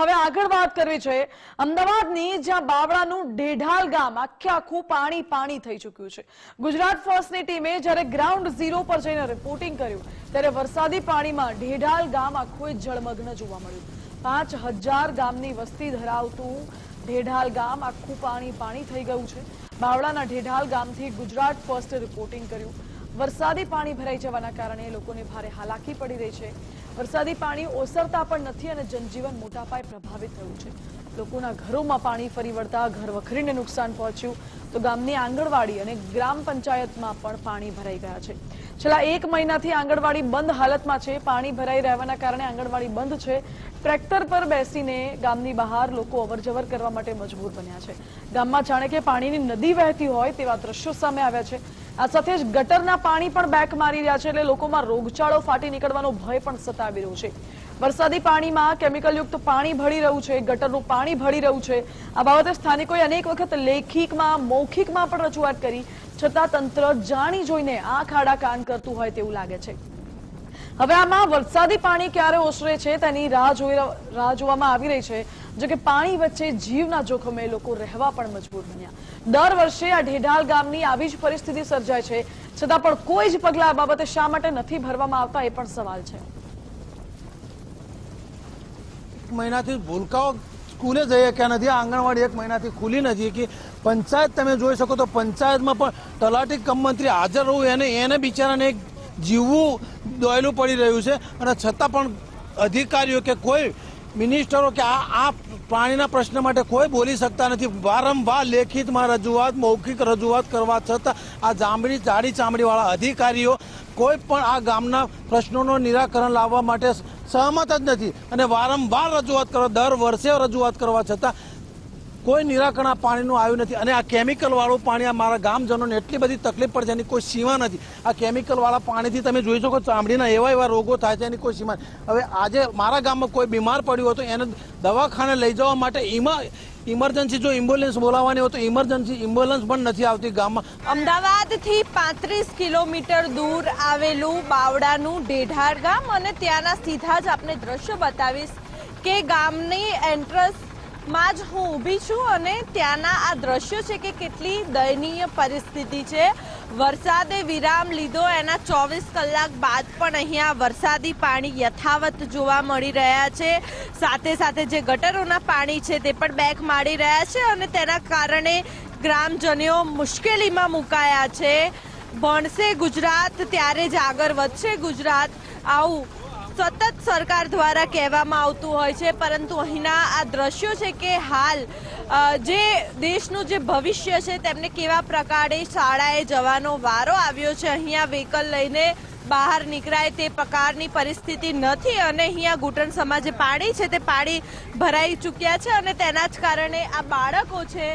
હવે આગળ વાત કરવી છે. અમદાવાદની જ્યાં બાવળાનું ઢેઢાલ ગામ આખે આખું પાણી પાણી થઈ ચૂક્યું છે. ગુજરાત ફર્સ્ટની ટીમે જ્યારે ગ્રાઉન્ડ ઝીરો પર જઈને રિપોર્ટિંગ કર્યું, ત્યારે વરસાદી પાણીમાં ઢેઢાલ ગામ આખું જળમગ્ન જોવા મળ્યું. પાંચ હજાર ગામની વસ્તી ધરાવતું ઢેઢાલ ગામ આખું પાણી પાણી થઈ ગયું છે. બાવળાના ઢેઢાલ ગામથી ગુજરાત ફર્સ્ટે રિપોર્ટિંગ કર્યું. વરસાદી પાણી ભરાઈ જવાના કારણે લોકોને ભારે હાલાકી પડી રહી છે. વરસાદી પાણી ઓસરતા પણ નથી અને જનજીવન મોટા પાયે પ્રભાવિત થયું છે. લોકોના ઘરોમાં પાણી ફરી વળતા ઘર વખરીને નુકસાન પહોંચ્યું. તો ગામની આંગણવાડી અને ગ્રામ પંચાયતમાં પણ પાણી ભરાઈ ગયા છે. છેલ્લા એક મહિનાથી આંગણવાડી બંધ હાલતમાં છે. પાણી ભરાઈ રહેવાના કારણે આંગણવાડી બંધ છે. ટ્રેક્ટર પર બેસીને ગામની બહાર લોકો અવરજવર કરવા માટે મજબૂર બન્યા છે. ગામમાં જાણે કે પાણીની નદી વહેતી હોય તેવા દ્રશ્યો સામે આવ્યા છે. આ સાથે જ ગટરના પાણી પણ બેક મારી રહ્યા છે એટલે લોકોમાં રોગચાળો ફાટી નીકળવાનો ભય પણ સતાવી રહ્યો છે. વરસાદી પાણીમાં કેમિકલયુક્ત પાણી ભળી રહ્યું છે, ગટરનું પાણી ભળી રહ્યું છે. આ બાબતે સ્થાનિકોએ અનેક વખત લેખિકમાં, મૌખિકમાં પણ રજૂઆત કરી. છતાં તંત્ર જાણી જોઈને આ ખાડા કાન કરતું હોય તેવું લાગે છે. હવે આમાં વરસાદી પાણી ક્યારે ઓસરે છે તેની રાહ જોઈ રાહ જોવામાં આવી રહી છે. જો કે પાણી વચ્ચે જીવના જોખમે લોકો રહેવા પણ મજબૂર બન્યા. દર વર્ષે આ ઢેઢાલ ગામની આવી જ પરિસ્થિતિ સર્જાય છે. છતાં પણ કોઈ જ પગલા બાબતે શા માટે નથી ભરવામાં આવતા એ પણ સવાલ છે. મહિનાથી ભૂલકાઓ સ્કૂલે જઈ શક્યા નથી આંગણવાડી એક મહિનાથી ખુલી નથી કે પંચાયત તમે જોઈ શકો તો પંચાયતમાં પણ તલાટી કમ મંત્રી હાજર રહું એને એને બિચારાને જીવવું દોયલું પડી રહ્યું છે. અને છતાં પણ અધિકારીઓ કે કોઈ મિનિસ્ટરો કે આ આ પાણીના પ્રશ્ન માટે કોઈ બોલી શકતા નથી. વારંવાર લેખિતમાં રજૂઆત, મૌખિક રજૂઆત કરવા છતાં આ જાંબડી, જાડી ચામડીવાળા અધિકારીઓ કોઈ પણ આ ગામના પ્રશ્નોનું નિરાકરણ લાવવા માટે સહમત જ નથી. અને વારંવાર રજૂઆત કરવા દર વર્ષે રજૂઆત કરવા છતાં કોઈ નિરાકરણ પાણીનું આવ્યું નથી. અને આ કેમિકલવાળું પાણી આ મારા ગામજનોને એટલી બધી તકલીફ પડે છે, એની કોઈ સીમા નથી. આ કેમિકલવાળા પાણીથી તમે જોઈ શકો ચામડીના એવા એવા રોગો થાય છે, એની કોઈ સીમા હવે આજે મારા ગામમાં કોઈ બીમાર પડ્યું હતું એને દવાખાને લઈ જવા માટે એમાં ઇમરજન્સી જો એમ્બ્યુલન્સ બોલાવવાની હોય તો ઇમરજન્સી એમ્બ્યુલન્સ પણ નથી આવતી ગામમાં. અમદાવાદથી પાંત્રીસ કિલોમીટર દૂર આવેલું બાવડાનું ઢેઢાર ગામ અને ત્યાંના સીધા જ આપણે દ્રશ્ય બતાવીશ કે ગામની એન્ટ્રન્સ માં જ હું ઊભી છું અને ત્યાંના આ દ્રશ્યો છે કે કેટલી દયનીય પરિસ્થિતિ છે. વરસાદે વિરામ લીધો, એના ચોવીસ કલાક બાદ પણ અહીંયા વરસાદી પાણી યથાવત જોવા મળી રહ્યા છે. સાથે સાથે જે ગટરોના પાણી છે તે પણ બેક મારી રહ્યા છે અને તેના કારણે ગ્રામજનો મુશ્કેલીમાં મુકાયા છે. ભણશે ગુજરાત, ત્યારે જ આગળ વધશે ગુજરાત. આવું સતત સરકાર દ્વારા કહેવામાં આવતું હોય છે, પરંતુ અહીંના આ દ્રશ્યો છે કે હાલ જે દેશનું જે ભવિષ્ય છે, તેમને કેવા પ્રકારે શાળાએ જવાનો વારો આવ્યો છે અહીંયા વ્હીકલ લઈને બહાર નીકળાય તે પ્રકારની પરિસ્થિતિ નથી અને અહીંયા ઘૂંટણ સમાજે પાણી છે, તે પાણી ભરાઈ ચૂક્યા છે અને તેના જ કારણે આ બાળકો છે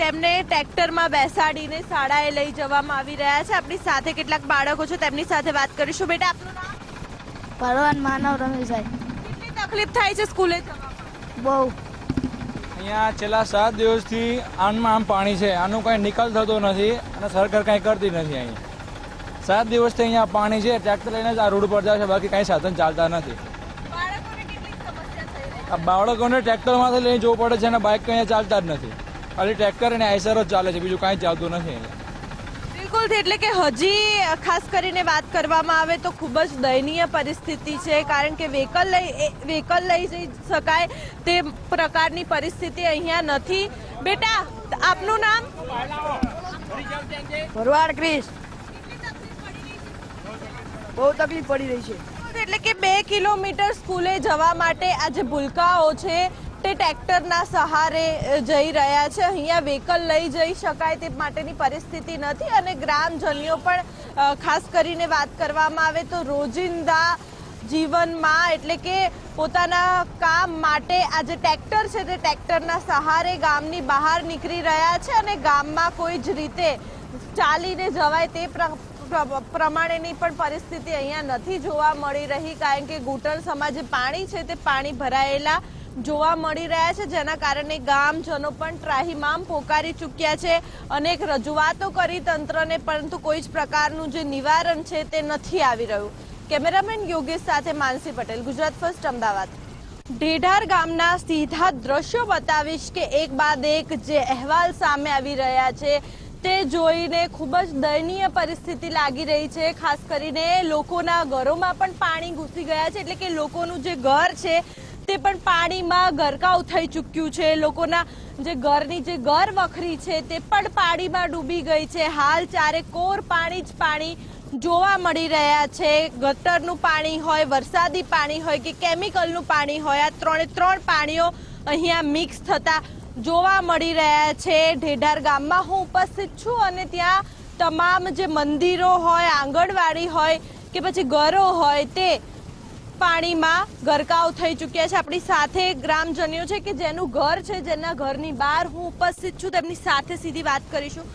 તેમને ટ્રેક્ટરમાં બેસાડીને શાળાએ લઈ જવામાં આવી રહ્યા છે. આપણી સાથે કેટલાક બાળકો છે, તેમની સાથે વાત કરીશું. બેટા, આપનું નામ? ભરવાન માનવ રમેશભાઈ કેટલી તકલીફ થાય છે સ્કૂલે બહુ. અહીંયા છેલ્લા સાત દિવસથી આનમાં આમ પાણી છે. આનું કંઈ નિકાલ થતો નથી અને સરકાર કંઈ કરતી નથી અહીંયા. સાત દિવસથી અહીંયા પાણી છે. ટ્રેક્ટર લઈને જ આ રોડ પર જાય છે. બાકી કાંઈ સાધન ચાલતા નથી. બાળકોને કેટલી સમસ્યા થઈ રહી આ બાળકોને ટ્રેક્ટરમાંથી લઈને જવું પડે છે અને બાઇક કંઈ અહીંયા ચાલતા જ નથી. ખાલી ટ્રેક્ટર અને આઈસર જ ચાલે છે. બીજું કાંઈ ચાલતું નથી અહીંયા. બિલકુલ એટલે કે હજી ખાસ કરીને વાત કરવામાં આવે તો ખૂબ જ દયનીય પરિસ્થિતિ છે કારણ કે વ્હીકલ લઈ વ્હીકલ લઈ જઈ શકાય તે પ્રકારની પરિસ્થિતિ અહીંયા નથી. બેટા આપનું નામ? ભરવાડ ક્રિશ. બહુ તકલીફ પડી રહી છે. એટલે કે બે કિલોમીટર સ્કૂલે જવા માટે આ જે ભૂલકાઓ છે. તે ટ્રેક્ટરના સહારે જઈ રહ્યા છે. અહીંયા વ્હીકલ લઈ જઈ શકાય તે માટેની પરિસ્થિતિ નથી અને ગ્રામજનીઓ પણ ખાસ કરીને વાત કરવામાં આવે તો રોજિંદા જીવનમાં એટલે કે પોતાના કામ માટે આ જે ટ્રેક્ટર છે તે ટ્રેક્ટરના સહારે ગામની બહાર નીકળી રહ્યા છે અને ગામમાં કોઈ જ રીતે ચાલીને જવાય તે પ્ર- પ્ર- પ્રમાણેની પણ પરિસ્થિતિ અહીંયા નથી જોવા મળી રહી. કારણ કે ઘૂંટણ સમાજે પાણી છે તે પાણી ભરાયેલા જોવા મળી રહ્યા છે, જેના કારણે ગામજનો પણ ત્રાહિમામ પોકારી ચૂક્યા છે અનેક રજૂઆતો કરી તંત્રને, પરંતુ કોઈ જ પ્રકારનું જે નિવારણ છે તે નથી આવી રહ્યું. કેમેરામેન યોગેશ સાથે માનસી પટેલ, ગુજરાત ફર્સ્ટ, અમદાવાદ. ઢેઢાર ગામના સીધા દ્રશ્યો બતાવીશ કે એક બાદ એક જે અહેવાલ સામે આવી રહ્યા છે, તે જોઈને ખૂબ જ દયનીય પરિસ્થિતિ લાગી રહી છે. ખાસ કરીને લોકોના ઘરોમાં પણ પાણી ઘૂસી ગયા છે, એટલે કે લોકોનું જે ઘર છે તે પણ પાણીમાં ગરકાવ થઈ ચૂક્યું છે. લોકોના જે ઘરની જે ઘર વખરી છે તે પણ પાણીમાં ડૂબી ગઈ છે. હાલ ચારે કોર પાણી જ પાણી જોવા મળી રહ્યા છે. ગટરનું પાણી હોય, વરસાદી પાણી હોય કે કેમિકલનું પાણી હોય, આ ત્રણે ત્રણ પાણીઓ અહીંયા મિક્સ થતા જોવા મળી રહ્યા છે. ઢેઢાર ગામમાં હું ઉપસ્થિત છું અને ત્યાં તમામ જે મંદિરો હોય, આંગણવાડી હોય કે પછી ઘરો હોય તે પાણીમાં ગરકાવ થઈ ચૂક્યા છે. આપણી સાથે ગ્રામજનો છે કે જેનું ઘર છે જેના ઘરની બહાર હું ઉપસ્થિત છું તેમની સાથે સીધી વાત કરીશું.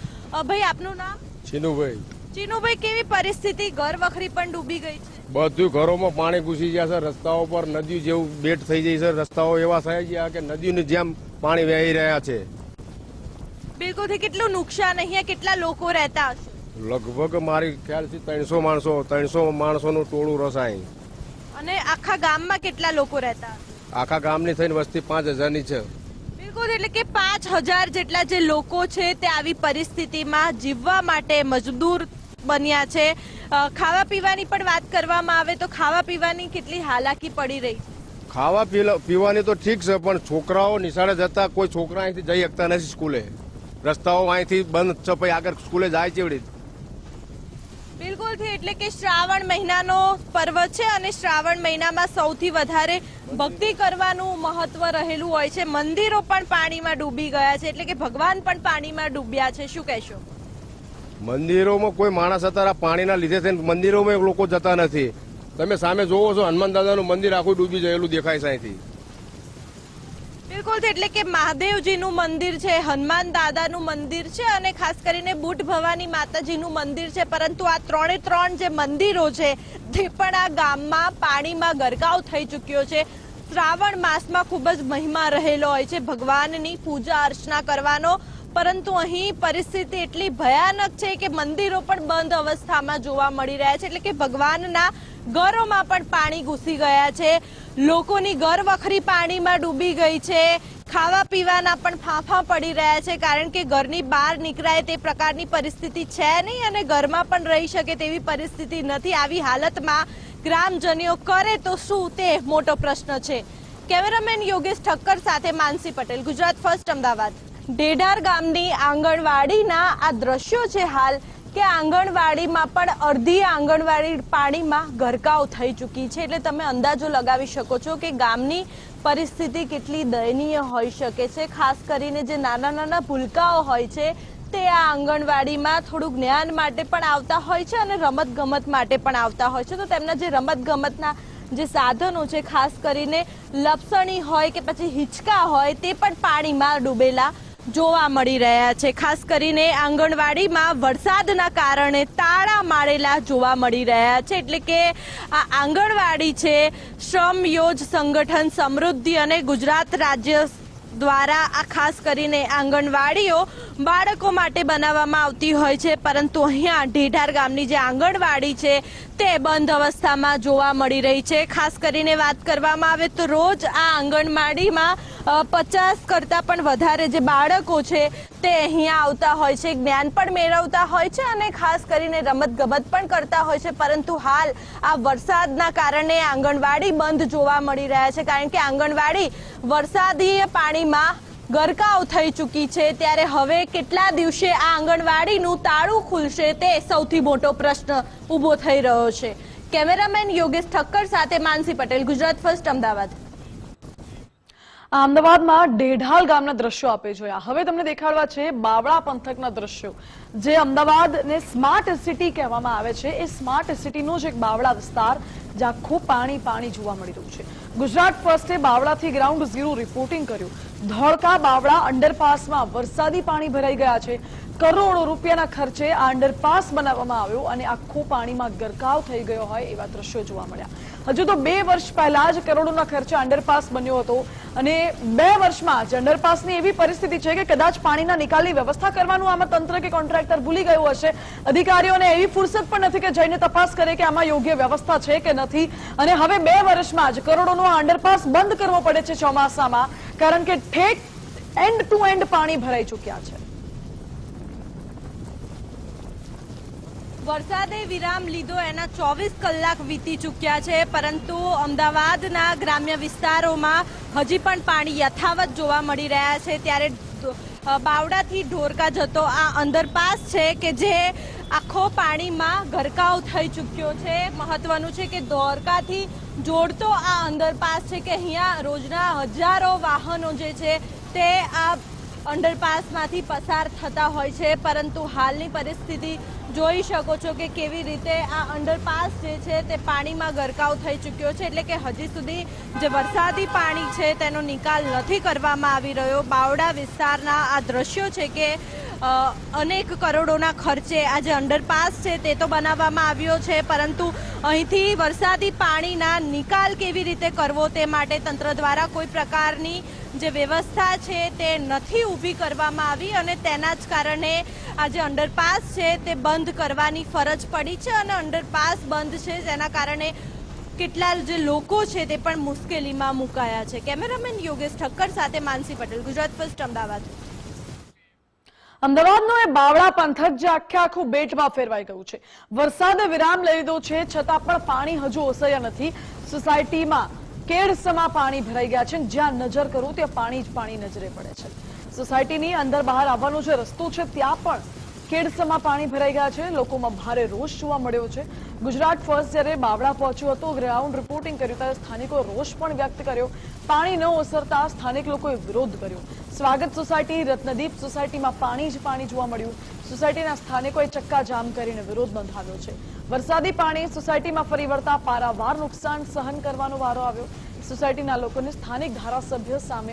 ભાઈ આપનું નામ? ચીનુભાઈ. ચીનુભાઈ કેવી પરિસ્થિતિ? ઘર વખરી પણ ડૂબી ગઈ છે. બધું ઘરોમાં પાણી ઘૂસી ગયા છે. રસ્તાઓ પર નદી જેવું બેટ થઈ જાય છે. રસ્તાઓ એવા થઈ ગયા કે નદીની જેમ પાણી વહી રહ્યા છે. બિલકુલ કેટલું નુકસાન અહીંયા કેટલા લોકો રહેતા હશે? લગભગ મારી ખ્યાલથી ત્રણસો માણસો ત્રણસો માણસોનું ટોળું રસાય. અને આખા ગામમાં કેટલા લોકો રહેતા? આખા ગામની થઈને વસ્તી પાંચ હજારની છે. બિલકુલ એટલે કે પાંચ હજાર જેટલા જે લોકો છે તે આવી પરિસ્થિતિમાં જીવવા માટે મજબૂર બન્યા છે. ખાવા પીવાની પણ વાત કરવામાં આવે તો ખાવા પીવાની કેટલી હાલાકી પડી રહી ખાવા પીવાની તો ઠીક છે પણ છોકરાઓ નિશાળે જતા કોઈ છોકરા અહીંથી જઈ શકતા નથી સ્કૂલે. રસ્તાઓ અહીંથી બંધ છે પછી આગળ સ્કૂલે જાય ચેવડી બિલકુલથી એટલે કે શ્રાવણ મહિનાનો પર્વ છે અને શ્રાવણ મહિનામાં સૌથી વધારે ભક્તિ કરવાનું મહત્વ રહેલું હોય છે. મંદિરો પણ પાણીમાં ડૂબી ગયા છે, એટલે કે ભગવાન પણ પાણીમાં ડૂબ્યા છે. શું કહેશો? મંદિરોમાં કોઈ માણસ અત્યારે પાણીના લીધે થઈને મંદિરોમાં લોકો જતા નથી. તમે સામે જોવો છો, હનુમાન દાદાનું મંદિર આખું ડૂબી જયેલું દેખાય છે બિલકુલ એટલે કે મહાદેવજીનું મંદિર છે, હનુમાન દાદાનું મંદિર છે અને ખાસ કરીને બુટ ભવાની માતાજીનું મંદિર છે. પરંતુ આ ત્રણે ત્રણ જે મંદિરો છે, તે પણ આ ગામમાં પાણીમાં ગરકાવ થઈ ચૂક્યો છે. શ્રાવણ માસમાં ખૂબ જ મહિમા રહેલો હોય છે, ભગવાનની પૂજા અર્ચના કરવાનો. પરંતુ અહીં પરિસ્થિતિ એટલી ભયાનક છે કે મંદિરો પણ બંધ અવસ્થામાં જોવા મળી રહ્યા છે. એટલે કે ભગવાનના ઘરોમાં પણ પાણી ઘૂસી ગયા છે. લોકોની ઘર વખરી પાણીમાં ડૂબી ગઈ છે. ખાવા પીવાના પણ ફાંફા પડી રહ્યા છે કારણ કે ઘરની બહાર નીકળાય તે પ્રકારની પરિસ્થિતિ છે નહીં અને ઘરમાં પણ રહી શકે તેવી પરિસ્થિતિ નથી. આવી હાલતમાં ગ્રામજનો કરે તો શું તે મોટો પ્રશ્ન છે. કેમેરામેન યોગેશ ઠક્કર સાથે માનસી પટેલ, ગુજરાત ફર્સ્ટ અમદાવાદ. ડેઢાર ગામની આંગણવાડીના આ દ્રશ્યો છે હાલ કે આંગણવાડીમાં પણ અડધી આંગણવાડી પાણીમાં ગરકાવ થઈ ચૂકી છે. એટલે તમે અંદાજો લગાવી શકો છો કે ગામની પરિસ્થિતિ કેટલી દયનીય હોઈ શકે છે. ખાસ કરીને જે નાના નાના ભૂલકાઓ હોય છે, તે આ આંગણવાડીમાં થોડું જ્ઞાન માટે પણ આવતા હોય છે અને રમત ગમત માટે પણ આવતા હોય છે. તો તેમના જે રમત ગમતના જે સાધનો છે, ખાસ કરીને લપસણી હોય કે પછી હિંચકા હોય, તે પણ પાણીમાં ડૂબેલા જોવા મળી રહ્યા છે. ખાસ કરીને આંગણવાડીમાં વરસાદના કારણે તાળા મારેલા જોવા મળી રહ્યા છે. એટલે કે આ આંગણવાડી છે, શ્રમ યોજ સંગઠન સમૃદ્ધિ અને ગુજરાત રાજ્ય દ્વારા આ ખાસ કરીને આંગણવાડીઓ બાળકો માટે બનાવવામાં આવતી હોય છે, પરંતુ અહીંયા ઢેઢાર ગામની જે આંગણવાડી છે, તે બંધ અવસ્થામાં જોવા મળી રહી છે. ખાસ કરીને વાત કરવામાં આવે તો રોજ આ આંગણવાડીમાં પચાસ કરતાં પણ વધારે જે બાળકો છે, તે અહીંયા આવતા હોય છે. જ્ઞાન પણ મેળવતા હોય છે અને ખાસ કરીને રમત ગમત પણ કરતા હોય છે. પરંતુ હાલ આ વરસાદના કારણે આંગણવાડી બંધ જોવા મળી રહ્યા છે. કારણ કે આંગણવાડી વરસાદી પાણીમાં ગરકાવ થઈ ચૂકી છે ત્યારે હવે કેટલા દિવસે આ આંગણવાડીનું તાળું ખુલશે તે સૌથી મોટો પ્રશ્ન ઊભો થઈ રહ્યો છે. કેમેરામેન યોગેશ ઠક્કર સાથે માનસી પટેલ, ગુજરાત ફર્સ્ટ, અમદાવાદ. અમદાવાદમાં ડેઢાલ ગામના દ્રશ્યો આપે જોયા હવે તમને દેખાડવા છે બાવળા પંથકના દ્રશ્યો. જે અમદાવાદને સ્માર્ટ સિટી કહેવામાં આવે છે. એ સ્માર્ટ સિટીનો જ એક બાવળા વિસ્તાર, જ્યાં આખું પાણી પાણી જોવા મળી રહ્યું છે. ગુજરાત ફર્સ્ટે બાવળાથી ગ્રાઉન્ડ ઝીરો રિપોર્ટિંગ કર્યું. ધોળકા બાવળા અંડરપાસમાં વરસાદી પાણી ભરાઈ ગયા છે. કરોડો રૂપિયાના ખર્ચે આ અંડરપાસ બનાવવામાં આવ્યો અને આખું પાણીમાં ગરકાવ થઈ ગયો હોય એવા દ્રશ્યો જોવા મળ્યા. હજુ તો બે વર્ષ પહેલા જ કરોડોના ખર્ચે અંડરપાસ બન્યો હતો અને બે વર્ષમાં જ અંડરપાસની એવી પરિસ્થિતિ છે કે કદાચ પાણીના નિકાલની વ્યવસ્થા કરવાનું આમાં તંત્ર કે કોન્ટ્રાક્ટર ભૂલી ગયું હશે. અધિકારીઓને એવી ફુરસદ પણ નથી કે જઈને તપાસ કરે કે આમાં યોગ્ય વ્યવસ્થા છે કે નથી. અને હવે બે વર્ષમાં જ કરોડોનો આ અંડરપાસ બંધ કરવો પડે છે ચોમાસામાં. કારણ કે ઠેક એન્ડ ટુ એન્ડ પાણી ભરાઈ ચૂક્યા છે. વરસાદે વિરામ લીધો, એના ચોવીસ કલાક વીતી ચૂક્યા છે, પરંતુ અમદાવાદના ગ્રામ્ય વિસ્તારોમાં હજી પણ પાણી યથાવત જોવા મળી રહ્યા છે. ત્યારે બાવડાથી ઢોરકા જતો આ અંડરપાસ છે કે જે આખો પાણીમાં ગરકાવ થઈ ચૂક્યો છે. મહત્વનું છે કે ધોરકાથી જોડતો આ અંડરપાસ છે કે અહીંયા રોજના હજારો વાહનો જે છે તે આ અંડરપાસમાંથી પસાર થતા હોય છે. પરંતુ હાલની પરિસ્થિતિ જોઈ શકો છો કે કેવી રીતે આ અંડરપાસ જે છે તે પાણીમાં ગરકાવ થઈ ચૂક્યો છે. એટલે કે હજી સુધી જે વરસાદી પાણી છે તેનો નિકાલ નથી કરવામાં આવી રહ્યો. બાવડા વિસ્તારના આ દ્રશ્યો છે કે અનેક કરોડોના ખર્ચે આ જે અંડરપાસ છે, તે તો બનાવવામાં આવ્યો છે, પરંતુ અહીંથી વરસાદી પાણીના નિકાલ કેવી રીતે કરવો તે માટે તંત્ર દ્વારા કોઈ પ્રકારની જે વ્યવસ્થા છે તે નથી ઊભી કરવામાં આવી અને તેના જ કારણે આ જે અંડરપાસ છે તે બંધ કરવાની ફરજ પડી છે અને અંડરપાસ બંધ છે જેના કારણે કેટલા જે લોકો છે તે પણ મુશ્કેલીમાં મુકાયા છે. કેમેરામેન યોગેશ ઠક્કર સાથે માનસી પટેલ, ગુજરાત ફર્સ્ટ અમદાવાદ. અમદાવાદનો એ બાવળા પંથક જે આખે આખું બેટમાં ફેરવાઈ ગયું છે. વરસાદે વિરામ લઈ લીધો છે, છતાં પણ પાણી હજુ ઓસર્યા નથી. સોસાયટીમાં કેડસમાં પાણી ભરાઈ ગયા છે જ્યાં નજર કરું ત્યાં પાણી જ પાણી નજરે પડે છે. સોસાયટીની અંદર બહાર આવવાનો જે રસ્તો છે, ત્યાં પણ કેડસમાં પાણી ભરાઈ ગયા છે. લોકોમાં ભારે રોષ જોવા મળ્યો છે. ગુજરાત ફર્સ્ટ જ્યારે બાવળા પહોંચ્યું હતું, ગ્રાઉન્ડ રિપોર્ટિંગ કર્યું ત્યારે સ્થાનિકો રોષ પણ વ્યક્ત કર્યો. પાણી ન ઓસરતા સ્થાનિક લોકોએ વિરોધ કર્યો. સ્વાગત સોસાયટી, રત્નદીપ સોસાયટીમાં પાણી જ પાણી જોવા મળ્યું. સોસાયટીના સ્થાનિકોએ ચક્કા જામ કરીને વિરોધ નોંધાવ્યો છે. વરસાદી પાણી સોસાયટીમાં ફરી વળતા પારાવાર નુકસાન સહન કરવાનો વારો આવ્યો. સોસાયટીના લોકોને સ્થાનિક ધારાસભ્ય સામે